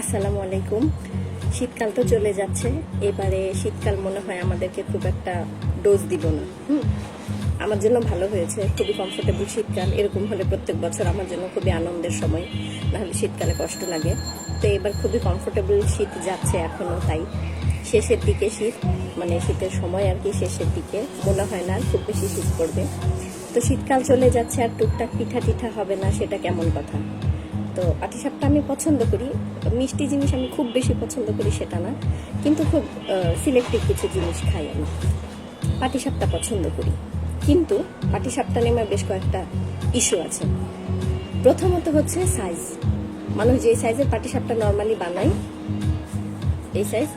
আসসালামু আলাইকুম। শীতকাল তো চলে যাচ্ছে, এবারে শীতকাল মনে হয় আমাদেরকে খুব একটা ডোজ দিব না, হুম? আমার জন্য ভালো হয়েছে, খুবই কমফোর্টেবল শীতকাল, এরকম হলে প্রত্যেক বছর আমার জন্য খুবই আনন্দের সময়, নাহলে শীতকালে কষ্ট লাগে। তো এবার খুবই কমফোর্টেবল শীত যাচ্ছে এখনও তাই। শেষের দিকে শীত মানে শীতের সময় আর কি শেষের দিকে, মনে হয় না খুব বেশি শীত পড়বে। তো শীতকাল চলে যাচ্ছে আর টুকটাক পিঠা টিঠা হবে না, সেটা কেমন কথা? তো পাটিসাপটা আমি পছন্দ করি। মিষ্টি জিনিস আমি খুব বেশি পছন্দ করি সেটা না। কিন্তু খুব সিলেক্টিভ কিছু জিনিস খাই আমি। পাটিসাপটা পছন্দ করি। কিন্তু পাটিসাপটা নিয়ে বেশ কয়েকটা ইস্যু আছে। প্রথমত হচ্ছে সাইজ মানুষ যে সাইজের পাটিসাপটা নর্মালি বানায়, এই সাইজ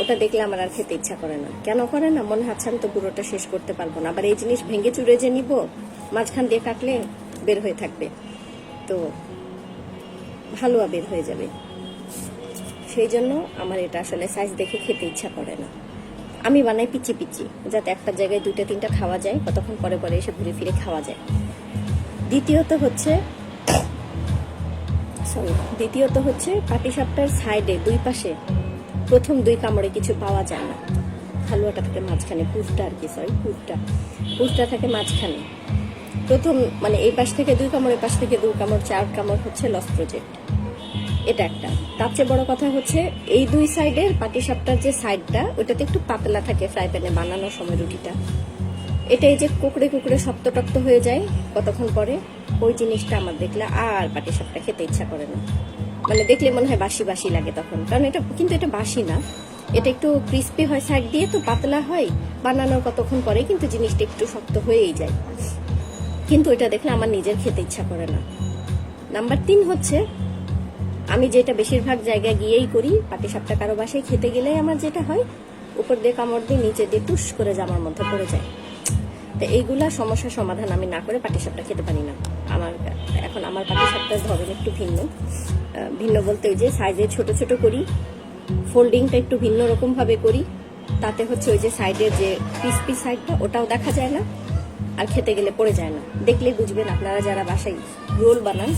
ওটা দেখলে আমার আর খেতে ইচ্ছা করে না। কেন করে না? মনে হচ্ছে আমি তো পুরোটা শেষ করতে পারব না। আবার এই জিনিস ভেঙে চুরে যে নিব, মাঝখান দিয়ে কাটলে বের হয়ে থাকবে। তো হালুয়া বের হয়ে যাবে। সেই জন্য আমার এটা আসলে সাইজ দেখে খেতে ইচ্ছা করে না। আমি বানাই পিচি পিচি, যাতে একটা জায়গায় দুইটা, তিনটা খাওয়া যায়, কতক্ষণ পরে পরে এসে ঘুরে ফিরে খাওয়া যায়। দ্বিতীয়ত হচ্ছে সরি দ্বিতীয়ত হচ্ছে পাটিসাপটার সাইডে দুই পাশে, প্রথম দুই কামড়ে কিছু পাওয়া যায় না। হালুয়াটা থাকে মাঝখানে, পুরটা আর কি সরি পুরটা। পুরটা থাকে মাঝখানে। প্রথম মানে এই পাশ থেকে দুই কামড়, এই পাশ থেকে দুই কামড়, চার কামড় হচ্ছে লস প্রজেক্ট এটা একটা। তার চেয়ে বড় কথা হচ্ছে, এই দুই সাইডের পাটিসাপটার যে সাইডটা ওটাতে একটু পাতলা থাকে ফ্রাই প্যানে বানানোর সময় রুটিটা। এটা এই যে কুকড়ে কুকড়ে শক্ত টক্ত হয়ে যায় কতক্ষণ পরে, ওই জিনিসটা আমার দেখলে আর পাটিসাপটা খেতে ইচ্ছা করে না। মানে দেখলে মনে হয় বাসি বাসি লাগে তখন। কারণ এটা, কিন্তু এটা বাসি না। এটা একটু ক্রিস্পি হয় সাইড দিয়ে, তো পাতলা হয় বানানোর কতক্ষণ পরে, কিন্তু জিনিসটা একটু শক্ত হয়েই যায়। কিন্তু এটা দেখলে আমার নিজের খেতে ইচ্ছা করে না। নাম্বার তিন হচ্ছে, আমি যেটা বেশিরভাগ জায়গায় গিয়েই করি পাটি সাপটা কারও বাসায় খেতে গেলেই আমার যেটা হয়, উপর দিয়ে কামড় দিয়ে নিচে দিয়ে টুস করে জামার মধ্যে পড়ে যায়। তো এইগুলা সমস্যার সমাধান আমি না করে পাটি সাপটা খেতে পারি না। আমার, এখন আমার পাটি সাপটার ধরন একটু ভিন্ন। ভিন্ন বলতে ওই যে সাইজে ছোট ছোট করি ফোল্ডিংটা একটু ভিন্ন রকমভাবে করি, তাতে হচ্ছে ওই যে সাইডের যে পিস পিস সাইডটা ওটাও দেখা যায় না। আর খেতে গেলে পড়ে যায় না। দেখলেই বুঝবেন আপনারা যারা বাসায় রোল বানান,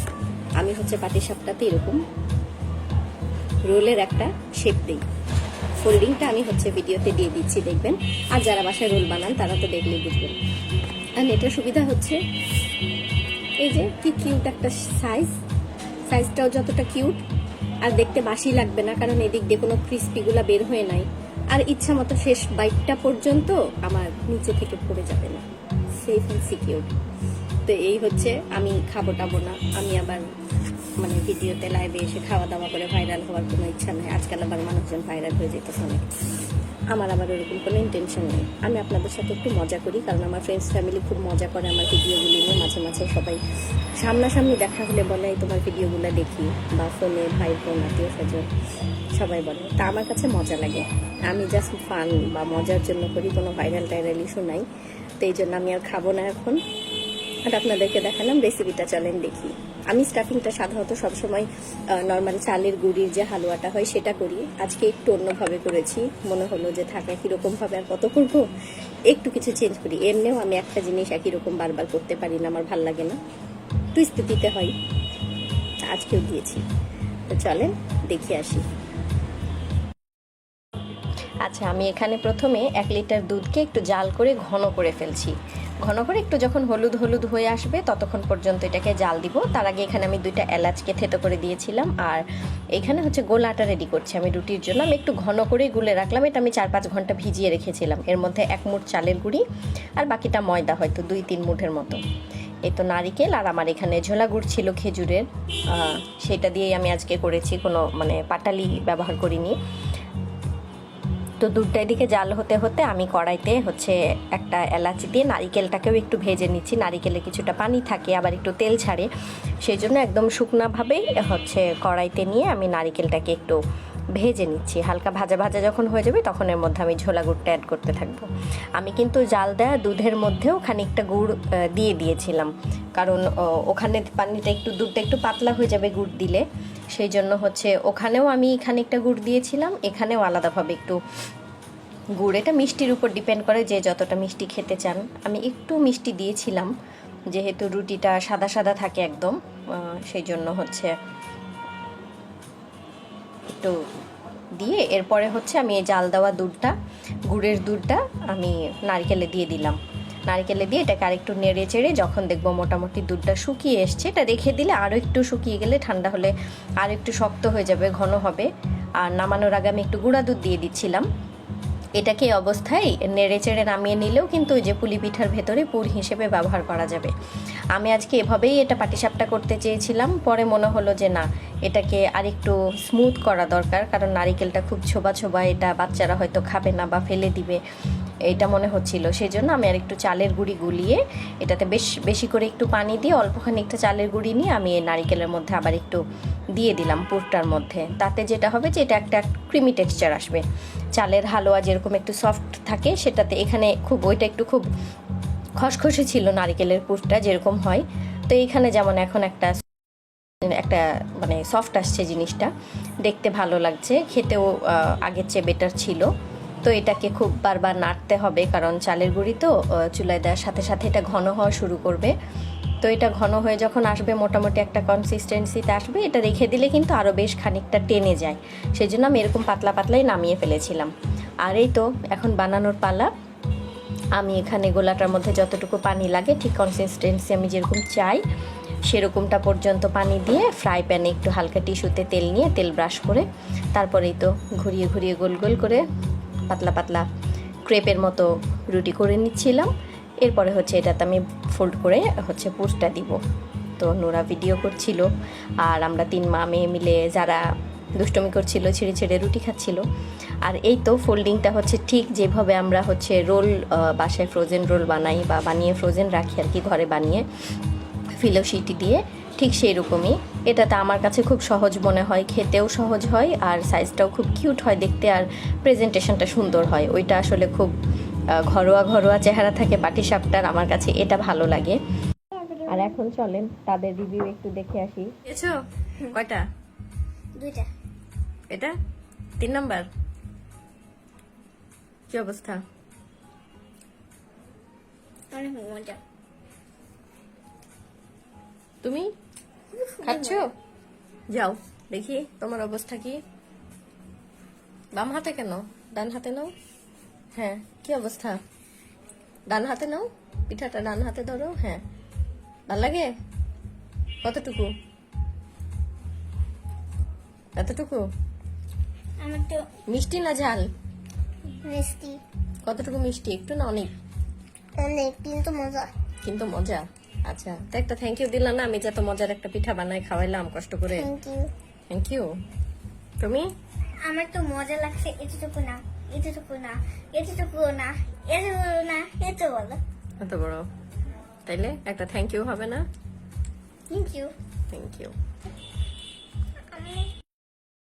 আমি হচ্ছে পাটি সাপটাতে এরকম রোলের একটা শেপ দিই। ফোল্ডিংটা আমি হচ্ছে ভিডিওতে দিয়ে দিচ্ছি, দেখবেন। আর যারা বাসায় রোল বানান, তারা তো দেখলেই বুঝবেন। আর এটার সুবিধা হচ্ছে এই যে কি কিউট একটা সাইজ সাইজটাও যতটা কিউট আর দেখতে বাসি লাগবে না, কারণ এদিক দিয়ে কোনো ক্রিস্পিগুলা বের হয়ে নাই। আর ইচ্ছা মতো শেষ বাইকটা পর্যন্ত আমার নিচে থেকে পড়ে যাবে না। সেফ অ্যান্ড সিকিউর তো এই হচ্ছে আমি খাব টাবো না। আমি আবার মানে ভিডিওতে লাইভে এসে খাওয়া দাওয়া করে ভাইরাল হওয়ার কোনো ইচ্ছা নেই। আজকাল আবার মানুষজন ভাইরাল হয়ে যেতেছে অনেক। আমার আবার ওরকম কোনো ইন্টেনশন নেই। আমি আপনাদের সাথে একটু মজা করি, কারণ আমার ফ্রেন্ডস ফ্যামিলি খুব মজা করে আমার ভিডিওগুলি নিয়ে মাঝে মাঝে সবাই সামনাসামনি দেখা হলে বলে, "এই তোমার ভিডিওগুলো দেখি। বা ফোনে ভাই, বোন, আত্মীয় স্বজন, সবাই বলে। তা আমার কাছে মজা লাগে। আমি জাস্ট ফান বা মজার জন্য করি, কোনো ভাইরাল টাইরাল ইস্যু নাই। তো এই জন্য আমি আর খাব না এখন। আর আপনাদেরকে দেখালাম রেসিপিটা চলেন দেখি। আমি স্টাফিংটা সাধারণত সবসময় নর্মাল চালের গুড়ির যে হালুয়াটা হয় সেটা করি। আজকে একটু অন্যভাবে করেছি। মনে হলো যে থাকা কীরকম ভাবে আর কত করব? একটু কিছু চেঞ্জ করি। এমনিও আমি একটা জিনিস একই রকম বারবার করতে পারি না, আমার ভালো লাগে না। টুইস্ট দিতে হয়। আজকেও দিয়েছি। তো চলেন, দেখে আসি। আচ্ছা আমি এখানে প্রথমে এক লিটার দুধকে একটু জাল করে ঘন করে ফেলছি। ঘন করে একটু যখন হলুদ হলুদ হয়ে আসবে, ততক্ষণ পর্যন্ত এটাকে জাল দিব। তার আগে এখানে আমি দুইটা এলাচকে থেতো করে দিয়েছিলাম আর এখানে হচ্ছে গোল আটা রেডি করছি আমি রুটির জন্য। আমি একটু ঘন করেই গুলে রাখলাম, এটা আমি চার পাঁচ ঘণ্টা ভিজিয়ে রেখেছিলাম। এর মধ্যে এক মুঠ চালের গুঁড়ি আর বাকিটা ময়দা হয়তো দুই তিন মুঠের মতো। এই তো নারিকেল আর আমার এখানে ঝোলা গুড় ছিল খেজুরের। সেটা দিয়েই আমি আজকে করেছি, কোনো মানে পাটালি ব্যবহার করিনি। তো দুধটা এদিকে জাল হতে হতে আমি কড়াইতে হচ্ছে একটা এলাচি দিয়ে নারিকেলটাকেও একটু ভেজে নিচ্ছি। নারিকেলে কিছুটা পানি থাকে, আবার একটু তেল ছাড়ে। সেই জন্য একদম শুকনাভাবেই হচ্ছে কড়াইতে নিয়ে আমি নারিকেলটাকে একটু ভেজে নিচ্ছি। হালকা ভাজা ভাজা যখন হয়ে যাবে তখন এর মধ্যে আমি ঝোলা গুড়টা অ্যাড করতে থাকব। আমি কিন্তু জাল দেয়া দুধের মধ্যেও খানিকটা গুড় দিয়ে দিয়েছিলাম। কারণ ওখানে পানিটা একটু দুধটা একটু পাতলা হয়ে যাবে গুড় দিলে। সেই জন্য হচ্ছে ওখানেও আমি খানিকটা গুড় দিয়েছিলাম। এখানেও আলাদাভাবে একটু গুড়। এটা মিষ্টির উপর ডিপেন্ড করে যে যতটা মিষ্টি খেতে চান। আমি একটু মিষ্টি দিয়েছিলাম, যেহেতু রুটিটা সাদা সাদা থাকে একদম। সেই জন্য হচ্ছে একটু দিয়ে এরপরে হচ্ছে আমি এই জাল দেওয়া দুধটা, গুড়ের দুধটা আমি নারকেলে দিয়ে দিলাম। নারকেলে দিয়ে এটাকে আরেকটু নেড়ে চেড়ে যখন দেখব মোটামুটি দুধটা শুকিয়ে এসছে, এটা রেখে দিলে আরও একটু শুকিয়ে গেলে ঠান্ডা হলে আর একটু শক্ত হয়ে যাবে, ঘন হবে। আর নামানোর আগে আমি একটু গুঁড়া দুধ দিয়ে দিচ্ছিলাম। এটাকে অবস্থায় নেড়ে চেড়ে নামিয়ে নিলেও কিন্তু ওই যে পুলি পিঠার ভেতরে পুর হিসেবে ব্যবহার করা যাবে। আমি আজকে এভাবেই এটা পাটিসাপটা করতে চেয়েছিলাম, পরে মনে হলো যে না এটাকে আরেকটু স্মুথ করা দরকার, কারণ নারিকেলটা খুব ছোবা ছোবা, এটা বাচ্চারা হয়তো খাবে না বা ফেলে দিবে, এটা মনে হচ্ছিল। সেই জন্য আমি আর একটু চালের গুঁড়ি গুলিয়ে এটাতে বেশ, বেশি করে একটু পানি দিয়ে অল্পখানি একটু চালের গুঁড়ি নিয়ে আমি এই নারিকেলের মধ্যে আবার একটু দিয়ে দিলাম পুরটার মধ্যে। তাতে যেটা হবে যে এটা একটা ক্রিমি টেক্সচার আসবে। চালের হালুয়া যেরকম একটু সফট থাকে, সেটাতে এখানে খুব, ওইটা একটু খুব খসখসে ছিল নারিকেলের পুরটা যেরকম হয়। তো এইখানে যেমন এখন একটা একটা মানে সফট আসছে জিনিসটা। দেখতে ভালো লাগছে, খেতেও আগের চেয়ে বেটার ছিল। তো এটাকে খুব বারবার নাড়তে হবে, কারণ চালের গুঁড়ি তো চুলায় দেওয়ার সাথে সাথে এটা ঘন হওয়া শুরু করবে। তো এটা ঘন হয়ে যখন আসবে, মোটামুটি একটা কনসিস্টেন্সিতে আসবে, এটা রেখে দিলে কিন্তু আরও বেশ খানিকটা টেনে যায়। সেই জন্য আমি এরকম পাতলা পাতলাই নামিয়ে ফেলেছিলাম। আর এই তো, এখন বানানোর পালা। আমি এখানে গোলাটার মধ্যে যতটুকু পানি লাগে, ঠিক কনসিস্টেন্সি আমি যেরকম চাই সেরকমটা পর্যন্ত পানি দিয়ে ফ্রাই প্যানে একটু হালকা টিস্যুতে তেল নিয়ে তেল ব্রাশ করে তারপরেই তো ঘুরিয়ে ঘুরিয়ে গোল গোল করে পাতলা পাতলা ক্রেপের মতো রুটি করে নিচ্ছিলাম। এরপরে হচ্ছে এটাতে আমি ফোল্ড করে হচ্ছে পুরটা দিব। তো নোরা ভিডিও করছিল আর আমরা তিন মা মেয়ে মিলে যারা দুষ্টমি করছিল, ছেড়ে ছেড়ে রুটি খাচ্ছিল। আর এই তো ফোল্ডিংটা হচ্ছে ঠিক যেভাবে আমরা হচ্ছে রোল বাসায় ফ্রোজেন রোল বানাই বা বানিয়ে ফ্রোজেন রাখি আর কি, ঘরে বানিয়ে। ফিলোসিটি দিয়ে ঠিক সেই রকমই এটাতে আমার কাছে খুব সহজ মনে হয় খেতেও সহজ হয় আর সাইজটাও খুব কিউট হয় দেখতে আর প্রেজেন্টেশনটা সুন্দর হয়। ওইটা আসলে খুব ঘরোয়া ঘরোয়া চেহারা থাকে পাটিসাপটার আমার কাছে এটা ভালো লাগে। আর এখন চলেন তাদের রিভিউ একটু দেখে আসি। এসো কয়টা? দুইটা। এটা? তিন নাম্বার? কি অবস্থা? অনেক মজা। তুমি? খাচ্ছ? যাও দেখি তোমার অবস্থা কি। বাম হাতে কেন? ডান হাতে নাও। হ্যাঁ কি অবস্থা? ডান হাতে নাও পিঠাটা ডান হাতে ধরো হ্যাঁ। ভালো লাগে? কতটুকু? এতটুকু? আমার তো মিষ্টি না ঝাল? মিষ্টি। কতটুকু মিষ্টি? একটু না অনেক? অনেক কিন্তু মজা। কিন্তু মজা। আচ্ছা তো একটা থ্যাংক ইউ দিলাম না আমি যত মজার একটা পিঠা বানাই খাওয়াইলাম কষ্ট করে। থ্যাংক ইউ থ্যাংক ইউ তুমি? আমার তো মজা লাগছে এতটুকু না এতটুকু না এতটুকু না এতটুকু না এত বলো। এত বড়। তাইলে একটা থ্যাংক ইউ হবে না? Thank you thank you